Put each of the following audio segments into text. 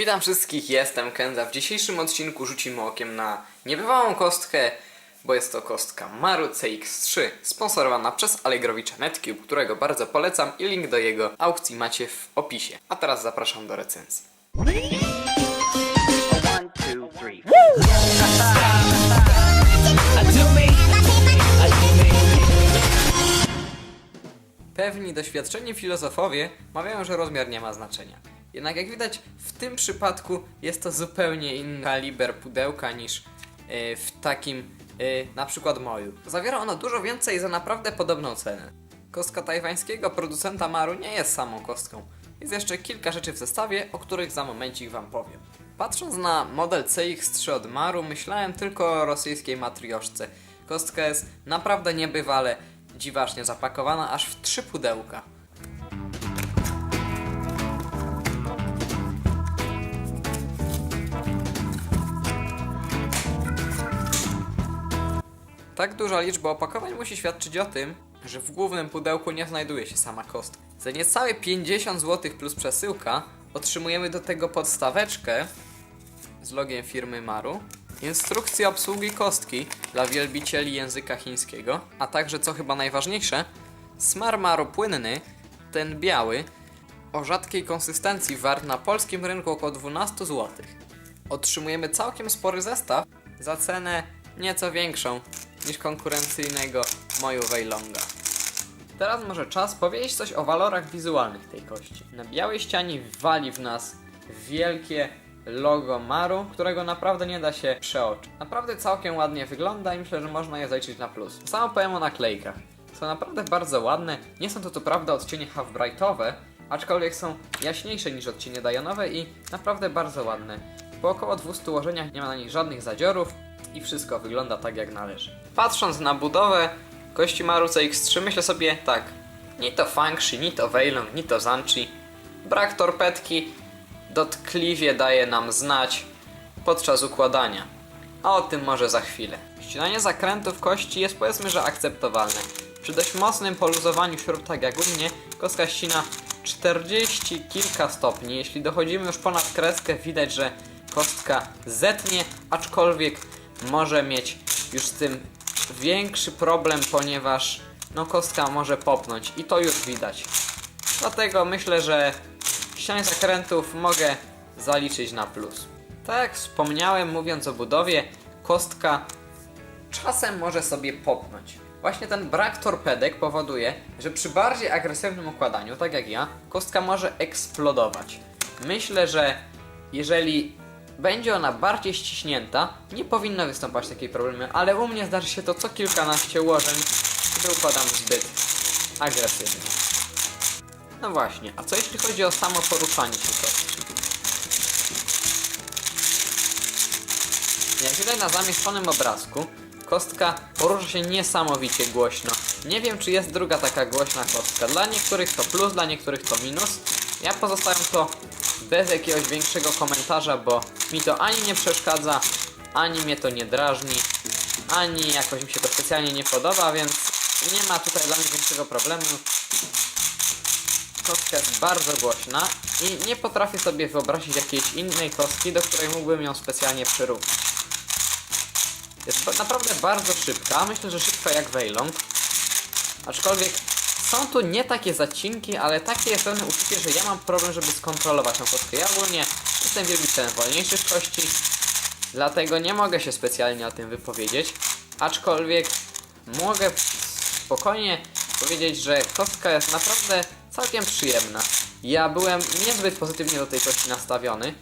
Witam wszystkich, jestem Kenza. W dzisiejszym odcinku rzucimy okiem na niebywałą kostkę, bo jest to kostka Maru CX3, sponsorowana przez Allegrowicza Netcube, którego bardzo polecam i link do jego aukcji macie w opisie. A teraz zapraszam do recenzji. Pewni doświadczeni filozofowie mawiają, że rozmiar nie ma znaczenia. Jednak jak widać, w tym przypadku jest to zupełnie inny kaliber pudełka niż e, w takim e, na przykład moju. Zawiera ono dużo więcej za naprawdę podobną cenę. Kostka tajwańskiego producenta Maru nie jest samą kostką. Jest jeszcze kilka rzeczy w zestawie, o których za momencik wam powiem. Patrząc na model CX3 od Maru, myślałem tylko o rosyjskiej matrioszce. Kostka jest naprawdę niebywale dziwacznie zapakowana aż w trzy pudełka. Tak duża liczba opakowań musi świadczyć o tym, że w głównym pudełku nie znajduje się sama kostka. Za niecałe 50 zł plus przesyłka otrzymujemy do tego podstaweczkę z logiem firmy Maru, instrukcję obsługi kostki dla wielbicieli języka chińskiego, a także, co chyba najważniejsze, smar Maru płynny, ten biały, o rzadkiej konsystencji wart na polskim rynku około 12 zł. Otrzymujemy całkiem spory zestaw za cenę nieco większą niż konkurencyjnego Moju Weilonga. Teraz może czas powiedzieć coś o walorach wizualnych tej kości. Na białej ścianie wali w nas wielkie logo Maru, którego naprawdę nie da się przeoczyć. Naprawdę całkiem ładnie wygląda i myślę, że można je zaliczyć na plus. Samo powiem o naklejkach. Są naprawdę bardzo ładne. Nie są to co prawda odcienie half-brightowe, aczkolwiek są jaśniejsze niż odcienie Dianowe i naprawdę bardzo ładne. Po około 200 ułożeniach nie ma na nich żadnych zadziorów i wszystko wygląda tak jak należy. Patrząc na budowę kości Maru CX3 myślę sobie tak, ni to Fangshi, ni to Weilong, ni to Zanchi. Brak torpedki dotkliwie daje nam znać podczas układania. A o tym może za chwilę. Ścinanie zakrętów kości jest powiedzmy, że akceptowalne. Przy dość mocnym poluzowaniu śrub, tak jak u mnie, kostka ścina 40 kilka stopni. Jeśli dochodzimy już ponad kreskę, widać, że kostka zetnie, aczkolwiek może mieć już z tym większy problem, ponieważ no kostka może popnąć i to już widać. Dlatego myślę, że ścianie zakrętów mogę zaliczyć na plus. Tak jak wspomniałem, mówiąc o budowie, kostka czasem może sobie popnąć. Właśnie ten brak torpedek powoduje, że przy bardziej agresywnym układaniu, tak jak ja, kostka może eksplodować. Myślę, że jeżeli będzie ona bardziej ściśnięta, nie powinno wystąpać takie problemy, ale u mnie zdarzy się to co kilkanaście ułożeń, gdy układam zbyt agresywnie. No właśnie, a co jeśli chodzi o samo poruszanie się kostki? Jak widać na zamieszczonym obrazku, kostka porusza się niesamowicie głośno. Nie wiem, czy jest druga taka głośna kostka. Dla niektórych to plus, dla niektórych to minus. Ja pozostawiam to bez jakiegoś większego komentarza, bo mi to ani nie przeszkadza, ani mnie to nie drażni, ani jakoś mi się to specjalnie nie podoba, więc nie ma tutaj dla mnie większego problemu. Kostka jest bardzo głośna i nie potrafię sobie wyobrazić jakiejś innej kostki, do której mógłbym ją specjalnie przyrównać. Jest naprawdę bardzo szybka, myślę, że szybka jak Weilong. Aczkolwiek są tu nie takie zacinki, ale takie jest pewne uczucie, że ja mam problem, żeby skontrolować tą kostkę. Ja ogólnie jestem wielbicielem wolniejszych kości, dlatego nie mogę się specjalnie o tym wypowiedzieć. Aczkolwiek mogę spokojnie powiedzieć, że kostka jest naprawdę całkiem przyjemna. Ja byłem niezbyt pozytywnie do tej kości nastawiony,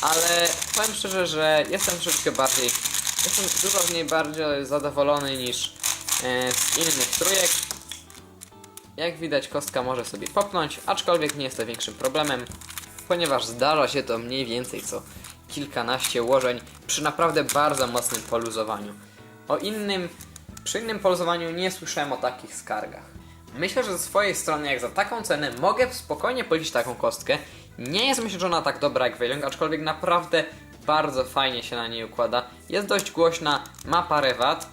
ale powiem szczerze, że jestem troszeczkę bardziej, jestem dużo z niej bardziej zadowolony niż e, z innych trójek. Jak widać kostka może sobie popnąć, aczkolwiek nie jest to większym problemem, ponieważ zdarza się to mniej więcej co kilkanaście ułożeń przy naprawdę bardzo mocnym poluzowaniu. O innym, przy innym poluzowaniu nie słyszałem o takich skargach. Myślę, że ze swojej strony, jak za taką cenę, mogę spokojnie policzyć taką kostkę. Nie jest myślę, że ona tak dobra jak Weilong, aczkolwiek naprawdę bardzo fajnie się na niej układa. Jest dość głośna, ma parę wad.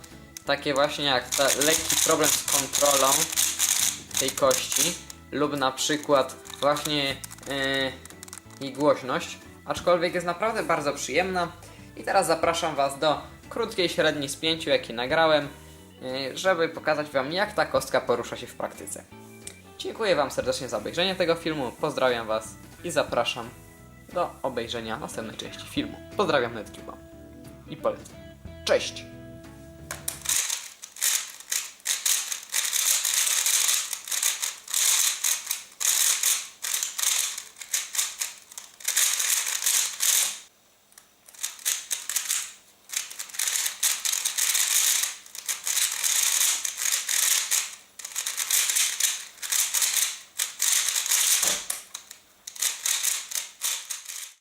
Takie właśnie jak ta lekki problem z kontrolą tej kości lub na przykład właśnie yy, jej głośność. aczkolwiek jest naprawdę bardzo przyjemna. I teraz zapraszam Was do krótkiej średniej spięciu, jaki nagrałem, yy, żeby pokazać Wam, jak ta kostka porusza się w praktyce. Dziękuję Wam serdecznie za obejrzenie tego filmu, pozdrawiam Was i zapraszam do obejrzenia następnej części filmu. Pozdrawiam NetCube'a i polecam. Cześć!